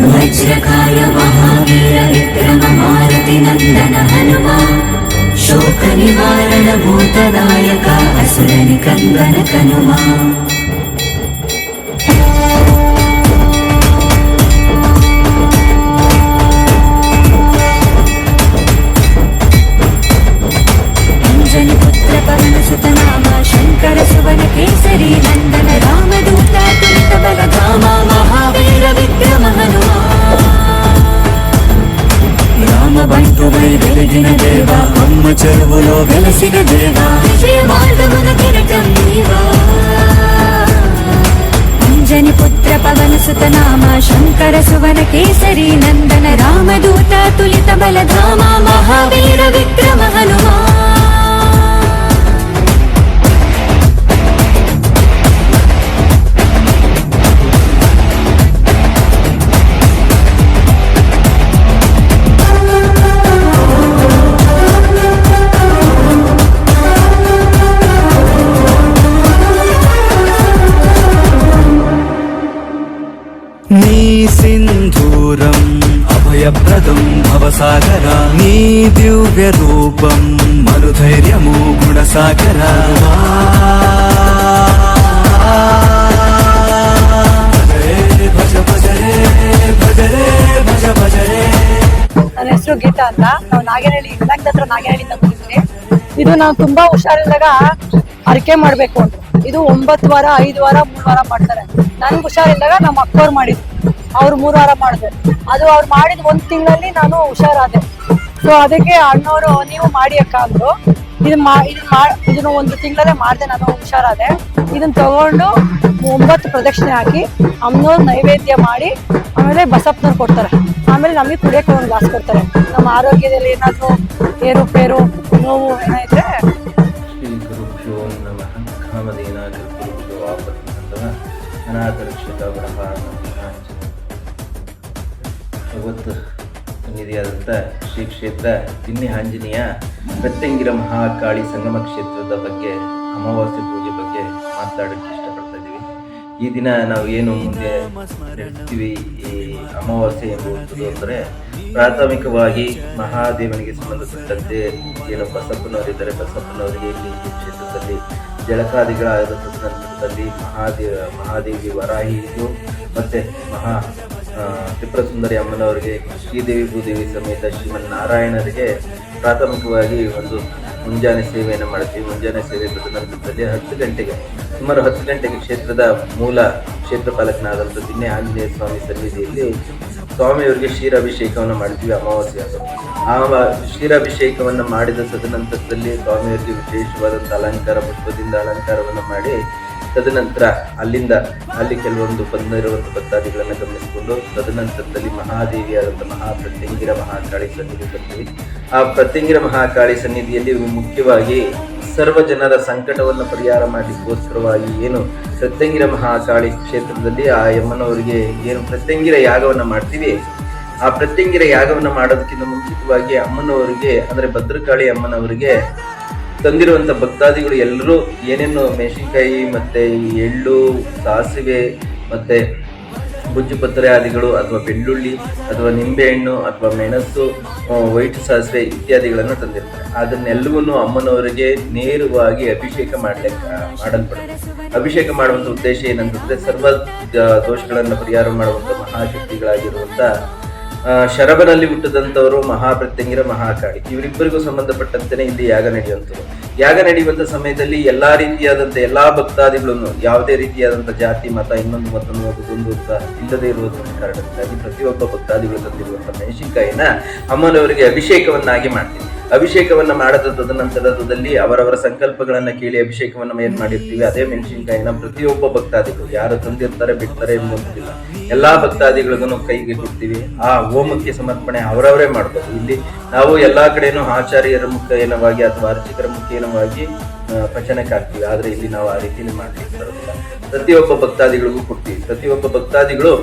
वज्रकाय महावीरविक्रममारति नन्दन हनुमा शोकनिवारणभूतनायकासुरनिकन्दन कनुमा దేవా చెరువులో వెలసిన దేవా. మార్గమున కిరటం నీవా. అంజని పుత్ర పవన సుతనామ శంకర సువన కేసరి నందన రామదూత తులిత బలధామ మహావీర విక్రమ सिन्धूरम्। अभयप्रदं भवसागरा। नी दिव्यरूपं मरुधैर्यमो गुणसागरा। भज भज रे भज रे ನನ್ನ ಹೆಸರು ಗೀತಾ ಅಂತ. ನಾವು ನಾಗೇನಹಳ್ಳಿ ಕಲೆಕ್ಟ್ ಹತ್ರ ನಾಗೇನಹಳ್ಳಿ ತಗೊಂಡಿದ್ದೀನಿ ಇದು ನಾವು ತುಂಬಾ ಹುಷಾರಿದ್ದಾಗ ಅರಕೆ ಮಾಡ್ಬೇಕು ಅಂತ. ಇದು ಒಂಬತ್ತು ವಾರ, ಐದು ವಾರ, ಮೂರು ವಾರ ಮಾಡ್ತಾರೆ. ನನ್ಗೆ ಹುಷಾರಿದ್ದಾಗ ನಮ್ಮ ಅಕ್ಕವ್ರು ಮಾಡಿದ್ರು. ಅವ್ರು ಮೂರು ವಾರ ಮಾಡಿದ್ರು ಅದು ಅವ್ರು ಮಾಡಿದ ಒಂದ್ ತಿಂಗಳಲ್ಲಿ ನಾನು ಹುಷಾರಾದೆ. ಸೊ ಅದಕ್ಕೆ ಅಣ್ಣವರು ನೀವು ಮಾಡಿ ಅಕ್ಕ ಅಂದ್ರು. ಇದನ್ನ ಮಾ ಇದನ್ನ ಮಾ, ಇದನ್ನು ಒಂದು ತಿಂಗಳಲ್ಲೇ ಮಾಡಿದೆ ನಾನು, ಹುಷಾರಾದೆ. ಇದನ್ನ ತಗೊಂಡು ಒಂಬತ್ತು ಪ್ರದಕ್ಷಿಣೆ ಹಾಕಿ ಅಮ್ಮನವ್ರು ನೈವೇದ್ಯ ಮಾಡಿ, ಆಮೇಲೆ ಬಸಪ್ಪನವ್ರು ಕೊಡ್ತಾರೆ. ಆಮೇಲೆ ನಮಗೆ ಕುಡಿಯಕ್ಕೆ ಒಂದು ಗ್ಲಾಸ್ ಕೊಡ್ತಾರೆ. ನಮ್ಮ ಆರೋಗ್ಯದಲ್ಲಿ ಏನಾದ್ರು ಏರುಪೇರು ನೋವು ಏನೋ ಅನಾಥರಕ್ಷಿತ ಇವತ್ತು ಸನ್ನಿಧಿಯಾದಂಥ ಶ್ರೀ ಕ್ಷೇತ್ರ ತಿನ್ನಿ ಆಂಜನೇಯ ಪ್ರತ್ಯಂಗಿರ ಮಹಾಕಾಳಿ ಸಂಗಮ ಕ್ಷೇತ್ರದ ಬಗ್ಗೆ, ಅಮಾವಾಸ್ಯೆ ಪೂಜೆ ಬಗ್ಗೆ ಮಾತಾಡೋಕ್ಕೆ ಇಷ್ಟಪಡ್ತಾ ಇದ್ದೀವಿ. ಈ ದಿನ ನಾವು ಏನು ಮುಂದೆ ನಡೆಸ್ತೀವಿ ಈ ಅಮಾವಾಸ್ಯೆ ಎಂಬುದು ಅಂದರೆ ಪ್ರಾಥಮಿಕವಾಗಿ ಮಹಾದೇವನಿಗೆ ಸಂಬಂಧಪಟ್ಟಂತೆ ಏನು ಬಸಪ್ಪನವರಿದ್ದಾರೆ. ಬಸಪ್ಪನವರಿಗೆ ಈ ಕ್ಷೇತ್ರದಲ್ಲಿ ಜಳಕಾದಿಗಳಾದ ಸಂದರ್ಭದಲ್ಲಿ ಮಹಾದೇವ, ಮಹಾದೇವಿ ವರಾಹಿಗೂ ಮತ್ತು ಮಹಾ ತ್ರಿಪುರ ಸುಂದರಿ ಅಮ್ಮನವರಿಗೆ, ಶ್ರೀದೇವಿ ಭೂದೇವಿ ಸಮೇತ ಶ್ರೀಮನ್ನಾರಾಯಣರಿಗೆ ಪ್ರಾಥಮಿಕವಾಗಿ ಒಂದು ಮುಂಜಾನೆ ಸೇವೆಯನ್ನು ಮಾಡ್ತೀವಿ. ಮುಂಜಾನೆ ಸೇವೆ ತದನಂತರದಲ್ಲಿ ಹತ್ತು ಗಂಟೆಗೆ, ಸುಮಾರು ಹತ್ತು ಗಂಟೆಗೆ ಕ್ಷೇತ್ರದ ಮೂಲ ಕ್ಷೇತ್ರ ಪಾಲಕನಾದಂಥ ಆಂಜನೇಯ ಸ್ವಾಮಿ ಸನ್ನಿಧಿಯಲ್ಲಿ ಸ್ವಾಮಿಯವರಿಗೆ ಕ್ಷೀರಾಭಿಷೇಕವನ್ನು ಮಾಡ್ತೀವಿ ಅಮಾವಾಸ್ಯೆ ಆ ಕ್ಷೀರಾಭಿಷೇಕವನ್ನು ಮಾಡಿದ ತದನಂತರದಲ್ಲಿ ಸ್ವಾಮಿಯವರಿಗೆ ವಿಶೇಷವಾದಂಥ ಅಲಂಕಾರ, ಪುಷ್ಪದಿಂದ ಅಲಂಕಾರವನ್ನು ಮಾಡಿ ತದನಂತರ ಅಲ್ಲಿಂದ ಅಲ್ಲಿ ಕೆಲವೊಂದು ಬಂದಿರುವಂಥ ಭಕ್ತಾದಿಗಳನ್ನು ಗಮನಿಸಿಕೊಂಡು ತದನಂತರದಲ್ಲಿ ಮಹಾದೇವಿಯಾದಂಥ ಮಹಾಪ್ರತ್ಯಂಗಿರ ಮಹಾಕಾಳಿ ಸನ್ನಿಧಿ ಬರ್ತೀವಿ ಆ ಪ್ರತ್ಯಂಗಿರ ಮಹಾಕಾಳಿ ಸನ್ನಿಧಿಯಲ್ಲಿ ಮುಖ್ಯವಾಗಿ ಸರ್ವ ಜನರ ಸಂಕಟವನ್ನು ಪರಿಹಾರ ಮಾಡಲಿಕ್ಕೋಸ್ಕರವಾಗಿ ಏನು ಪ್ರತ್ಯಂಗಿರ ಮಹಾಕಾಳಿ ಕ್ಷೇತ್ರದಲ್ಲಿ ಆ ಯಮ್ಮನವರಿಗೆ ಏನು ಪ್ರತ್ಯಂಗಿರ ಯಾಗವನ್ನು ಮಾಡ್ತೀವಿ. ಆ ಪ್ರತ್ಯಂಗಿರ ಯಾಗವನ್ನು ಮಾಡೋದಕ್ಕಿಂತ ಮುಂಚಿತವಾಗಿ ಅಮ್ಮನವರಿಗೆ, ಅಂದರೆ ಭದ್ರಕಾಳಿ ಅಮ್ಮನವರಿಗೆ ತಂದಿರುವಂತ ಭಕ್ತಾದಿಗಳು ಎಲ್ಲರೂ ಏನೇನು ಮೆಣಸಿನ್ಕಾಯಿ ಮತ್ತೆ ಎಳ್ಳು, ಸಾಸಿವೆ ಮತ್ತೆ ಬುಜ್ಜು ಆದಿಗಳು ಅಥವಾ ಬೆಳ್ಳುಳ್ಳಿ ಅಥವಾ ನಿಂಬೆಹಣ್ಣು ಅಥವಾ ಮೆಣಸು ವೈಟ್ ಸಾಸಿವೆ ಇತ್ಯಾದಿಗಳನ್ನು ತಂದಿರ್ತಾರೆ. ಅದನ್ನೆಲ್ಲವನ್ನು ಅಮ್ಮನವರಿಗೆ ನೇರವಾಗಿ ಅಭಿಷೇಕ ಮಾಡಲಿಕ್ಕೆ ಮಾಡಲ್ಪಡುತ್ತೆ. ಅಭಿಷೇಕ ಮಾಡುವಂಥ ಉದ್ದೇಶ ಏನಂತಂದ್ರೆ ಸರ್ವ ದೋಷಗಳನ್ನು ಪರಿಹಾರ ಮಾಡುವಂಥ ಮಹಾಶಕ್ತಿಗಳಾಗಿರುವಂತ ಆ, ಶರಭನಲ್ಲಿ ಹುಟ್ಟಿದಂಥವರು ಮಹಾಪ್ರತ್ಯಂಗಿರ ಮಹಾಕಾಳಿ. ಇವರಿಬ್ಬರಿಗೂ ಸಂಬಂಧಪಟ್ಟಂತೆ ಇಲ್ಲಿ ಯಾಗ ನಡೆಯುವಂಥದ್ದು. ಯಾಗ ನಡೆಯುವಂಥ ಸಮಯದಲ್ಲಿ ಎಲ್ಲ ರೀತಿಯಾದಂಥ ಎಲ್ಲಾ ಭಕ್ತಾದಿಗಳನ್ನು ಯಾವುದೇ ರೀತಿಯಾದಂಥ ಜಾತಿ ಮತ ಇನ್ನೊಂದು ಮತ್ತೊಂದು ಮತ್ತೊಂದು ಅಂತ ಇಲ್ಲದೇ ಇರುವುದರ ಕಾರಣದಿಂದಾಗಿ ಪ್ರತಿಯೊಬ್ಬ ಭಕ್ತಾದಿಗಳು ತಂದಿರುವಂಥ ಮೆಣಸಿನಕಾಯಿನ ಅಮ್ಮನವರಿಗೆ ಅಭಿಷೇಕವನ್ನಾಗಿ ಮಾಡ್ತೀವಿ ಅಭಿಷೇಕವನ್ನ ಮಾಡದ ತದನಂತರದಲ್ಲಿ ಅವರವರ ಸಂಕಲ್ಪಗಳನ್ನ ಕೇಳಿ ಅಭಿಷೇಕವನ್ನ ಏನ್ ಮಾಡಿರ್ತೀವಿ, ಅದೇ ಮೆಣಸಿನಕಾಯಿನ ಪ್ರತಿಯೊಬ್ಬ ಭಕ್ತಾದಿಗಳು ಯಾರು ತಂದಿರ್ತಾರೆ, ಬಿಡ್ತಾರೆ ಎಂಬುದಿಲ್ಲ ಎಲ್ಲಾ ಭಕ್ತಾದಿಗಳಿಗೂ ಕೈಗೆ ಕೊಡ್ತೀವಿ ಆ ಹೋಮಕ್ಕೆ ಸಮರ್ಪಣೆ ಅವರವರೇ ಮಾಡ್ಬೋದು. ಇಲ್ಲಿ ನಾವು ಎಲ್ಲಾ ಕಡೆನೂ ಆಚಾರ್ಯರ ಮುಖೇನವಾಗಿ ಅಥವಾ ಅರ್ಚಕರ ಮುಖೇನವಾಗಿ ಪಚನಕ್ಕೆ ಹಾಕ್ತೀವಿ ಆದ್ರೆ ಇಲ್ಲಿ ನಾವು ಆ ರೀತಿಯಲ್ಲಿ ಬರೋದಿಲ್ಲ ಪ್ರತಿಯೊಬ್ಬ ಭಕ್ತಾದಿಗಳಿಗೂ ಕೊಡ್ತೀವಿ. ಪ್ರತಿಯೊಬ್ಬ ಭಕ್ತಾದಿಗಳು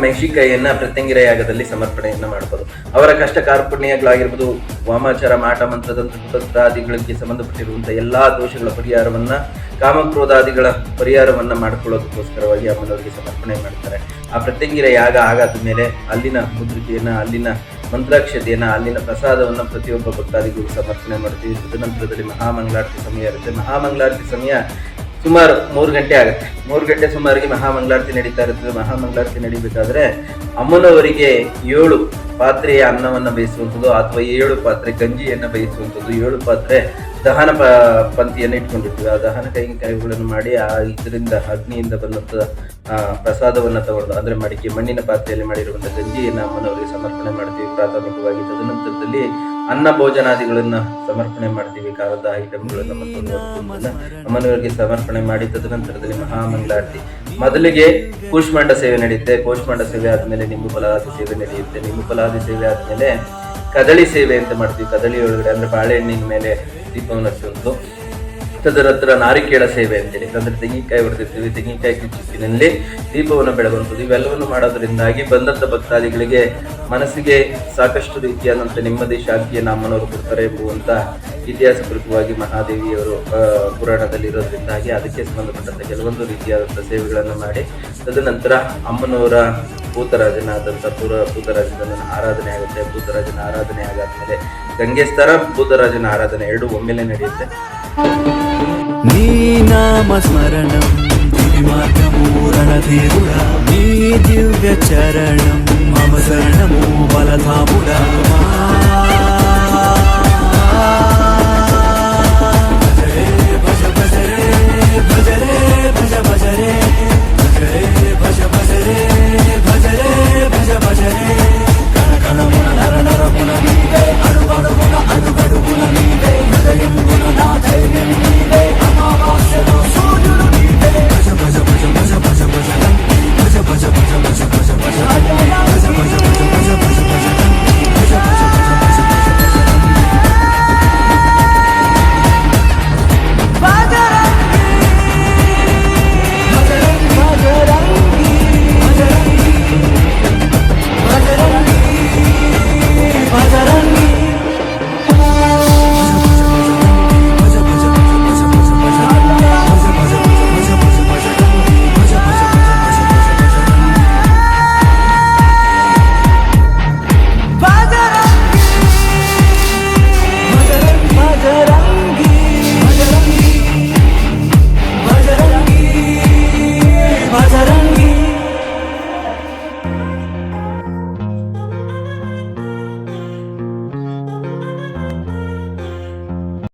ಮೆಣಸಿನಕಾಯಿಯನ್ನ ಪ್ರತ್ಯಂಗಿರ ಯಾಗದಲ್ಲಿ ಸಮರ್ಪಣೆಯನ್ನ ಮಾಡಬಹುದು ಅವರ ಕಷ್ಟ ಕಾರ್ಪಣ್ಯಗಳಾಗಿರ್ಬೋದು, ವಾಮಾಚಾರ, ಮಾಟ ಮಂತ್ರದಂತಾದಿಗಳಿಗೆ ಸಂಬಂಧಪಟ್ಟಿರುವಂತಹ ಎಲ್ಲಾ ದೋಷಗಳ ಪರಿಹಾರವನ್ನ, ಕಾಮಕ್ರೋಧಾದಿಗಳ ಪರಿಹಾರವನ್ನ ಮಾಡ್ಕೊಳ್ಳೋದಕ್ಕೋಸ್ಕರವಾಗಿ ಅಮ್ಮನವರಿಗೆ ಸಮರ್ಪಣೆ ಮಾಡ್ತಾರೆ. ಆ ಪ್ರತ್ಯಂಗಿರ ಯಾಗ ಆಗಾದ ಮೇಲೆ ಅಲ್ಲಿನ ಮುದ್ರಿಕೆಯನ್ನ, ಅಲ್ಲಿನ ಮಂತ್ರಾಕ್ಷತೆಯನ್ನ, ಅಲ್ಲಿನ ಪ್ರಸಾದವನ್ನ ಪ್ರತಿಯೊಬ್ಬ ಭಕ್ತಾದಿಗೂ ಸಮರ್ಪಣೆ ಮಾಡ್ತೀವಿ. ತದನಂತರದಲ್ಲಿ ಮಹಾಮಂಗಳಾರತಿ ಸಮಯ ಇರುತ್ತೆ. ಮಹಾಮಂಗಳಾರತಿ ಸಮಯ ಸುಮಾರು ಮೂರು ಗಂಟೆ ಆಗುತ್ತೆ. ಮೂರು ಗಂಟೆ ಸುಮಾರಿಗೆ ಮಹಾಮಂಗಳಾರತಿ ನಡೀತಾ ಇರ್ತದೆ ಮಹಾಮಂಗಳಾರತಿ ನಡಿಬೇಕಾದ್ರೆ ಅಮ್ಮನವರಿಗೆ ಏಳು ಪಾತ್ರೆಯ ಅನ್ನವನ್ನು ಬೇಯಿಸುವಂಥದ್ದು ಅಥವಾ ಏಳು ಪಾತ್ರೆ ಗಂಜಿಯನ್ನು ಬೇಯಿಸುವಂಥದ್ದು. ಏಳು ಪಾತ್ರೆ ದಹನ ಪ ಪಂಕ್ತಿಯನ್ನು ಇಟ್ಕೊಂಡಿರ್ತೀವಿ ಆ ದಹನ ಕೈಗಳನ್ನು ಮಾಡಿ ಆ ಇದರಿಂದ, ಅಗ್ನಿಯಿಂದ ಬಂದಂಥ ಪ್ರಸಾದವನ್ನು ತಗೊಂಡು ಅಂದರೆ ಮಡಿಕೆ, ಮಣ್ಣಿನ ಪಾತ್ರೆಯಲ್ಲಿ ಮಾಡಿರುವಂಥ ಗಂಜಿಯನ್ನು ಅಮ್ಮನವರಿಗೆ ಸಮರ್ಪಣೆ ಮಾಡ್ತೀವಿ. ಪ್ರಾಥಮಿಕವಾಗಿ ತದನಂತರದಲ್ಲಿ ಅನ್ನ ಭೋಜನಾದಿಗಳನ್ನು ಸಮರ್ಪಣೆ ಮಾಡ್ತೀವಿ. ಖಾರದ ಐಟಮ್ಗಳನ್ನು ಮತ್ತೊಂದು ಅಮ್ಮನವರಿಗೆ ಸಮರ್ಪಣೆ ಮಾಡಿ ತದನಂತರದಲ್ಲಿ ಮಹಾಮಂಗಳಾರತಿ. ಮೊದಲಿಗೆ ಕೂಷ್ಮಾಂಡ ಸೇವೆ ನಡೆಯುತ್ತೆ. ಕೂಷ್ಮಾಂಡ ಸೇವೆ ಆದಮೇಲೆ ನಿಂಬು ಫಲಾದಿ ಸೇವೆ ನಡೆಯುತ್ತೆ. ನಿಂಬು ಫಲಾದಿ ಸೇವೆ ಆದಮೇಲೆ ಕದಳಿ ಸೇವೆ ಅಂತ ಮಾಡ್ತೀವಿ. ಕದಳಿ ಒಳಗಡೆ ಅಂದರೆ ಬಾಳೆಹಣ್ಣಿನ ಮೇಲೆ ದೀಪವನ್ನು ಹಚ್ಚುವಂಥದ್ದು ತದನಂತರ ನಾರಿಕೇಳ ಸೇವೆ ಅಂತೇಳಿ. ಅಂದ್ರೆ ತೆಂಗಿನಕಾಯಿ ಹೊಡೆದಿರ್ತೀವಿ ತೆಂಗಿನಕಾಯಿ ಕಿಚ್ಚಿನಲ್ಲಿ ದೀಪವನ್ನು ಬೆಳಗುವಂಥದ್ದು. ಇವೆಲ್ಲವನ್ನು ಮಾಡೋದ್ರಿಂದಾಗಿ ಬಂದಂಥ ಭಕ್ತಾದಿಗಳಿಗೆ ಮನಸ್ಸಿಗೆ ಸಾಕಷ್ಟು ರೀತಿಯಾದಂಥ ನೆಮ್ಮದಿ ಶಾಂತಿಯನ್ನು ಅಮ್ಮನವರು ಕೊಡ್ತಾರೆ ಎಂಬುವಂತ ಕುರಿತವಾಗಿ ಮಹಾದೇವಿಯವರು ಪುರಾಣದಲ್ಲಿ ಇರೋದ್ರಿಂದಾಗಿ ಅದಕ್ಕೆ ಸಂಬಂಧಪಟ್ಟಂತ ಕೆಲವೊಂದು ರೀತಿಯಾದಂಥ ಸೇವೆಗಳನ್ನು ಮಾಡಿ, ತದನಂತರ ಅಮ್ಮನವರ ಭೂತರಾಜನಾದಂಥ ಪುರ ಭೂತರಾಜನ ಆರಾಧನೆ ಆಗುತ್ತೆ. ಭೂತರಾಜನ ಆರಾಧನೆ ಆಗಾದ್ಮೇಲೆ ಗಂಗೆ ಸ್ತರ ಭೂತರಾಜನ ಆರಾಧನೆ ಎರಡು ಒಮ್ಮೆಲೆ ನಡೆಯುತ್ತೆ. నీ నామస్మరణం దివి స్మరణం గిరిమార్గమూరణధీరుడా నీ దివ్య చరణం మమ శరణము బలధాముడా.